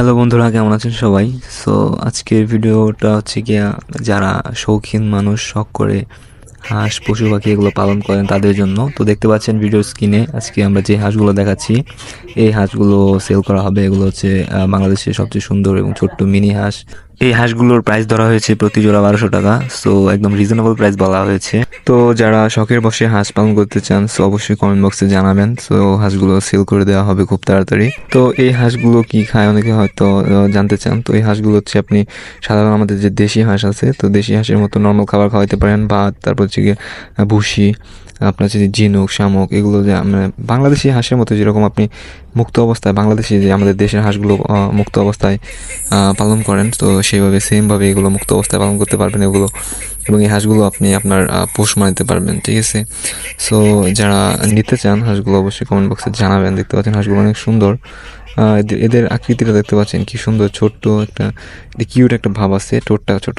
Hello বন্ধুরা, কেমন আছেন সবাই? সো আজকের ভিডিওটা হচ্ছে গিয়া যারা শৌখিন মানুষ, শখ করে হাঁস, পশু পাখি এগুলো পালন করেন তাদের জন্য। তো দেখতে পাচ্ছেন ভিডিও স্ক্রিনে আজকে আমরা যে হাঁসগুলো দেখাচ্ছি, এই হাঁসগুলো সেল করা হবে। এগুলো হচ্ছে বাংলাদেশের সবচেয়ে সুন্দর এবং ছোট্ট মিনি হাঁস। এই হাঁসগুলোর প্রাইস ধরা হয়েছে প্রতি জোড়া বারোশো টাকা সো একদম রিজনেবল প্রাইস বলা হয়েছে। তো যারা শখের বসে হাঁস পালন করতে চান সো অবশ্যই কমেন্ট বক্সে জানাবেন। সো হাঁসগুলো সেল করে দেওয়া হবে খুব তাড়াতাড়ি। তো এই হাঁসগুলো কি খায়? অনেকে হয়তো জানতে চান। তো এই হাঁসগুলো হচ্ছে আপনি, সাধারণ আমাদের যে দেশি হাঁস আছে, তো দেশি হাঁসের মতো নর্মাল খাবার খাওয়াইতে পারেন। ভাত, তারপর হচ্ছে গিয়ে ভুসি, আপনার হচ্ছে ঝিনুক, শামুক, এগুলো যে আমরা, বাংলাদেশি হাঁসের মতো যেরকম আপনি মুক্ত অবস্থায়, বাংলাদেশি যে আমাদের দেশের হাঁসগুলো মুক্ত অবস্থায় পালন করেন, তো সেইভাবে সেমভাবে এগুলো মুক্ত অবস্থায় পালন করতে পারবেন এগুলো এবং এই হাঁসগুলো আপনি আপনার পোষ মানিতে পারবেন, ঠিক আছে? সো যারা নিতে চান হাঁসগুলো অবশ্যই কমেন্ট বক্সে জানাবেন। দেখতে পাচ্ছেন হাঁসগুলো অনেক সুন্দর। এদের আকৃতিটা দেখতে পাচ্ছেন কি সুন্দর, ছোট্ট একটা কিউট একটা ভাব আছে, ঠোঁটটা ছোট।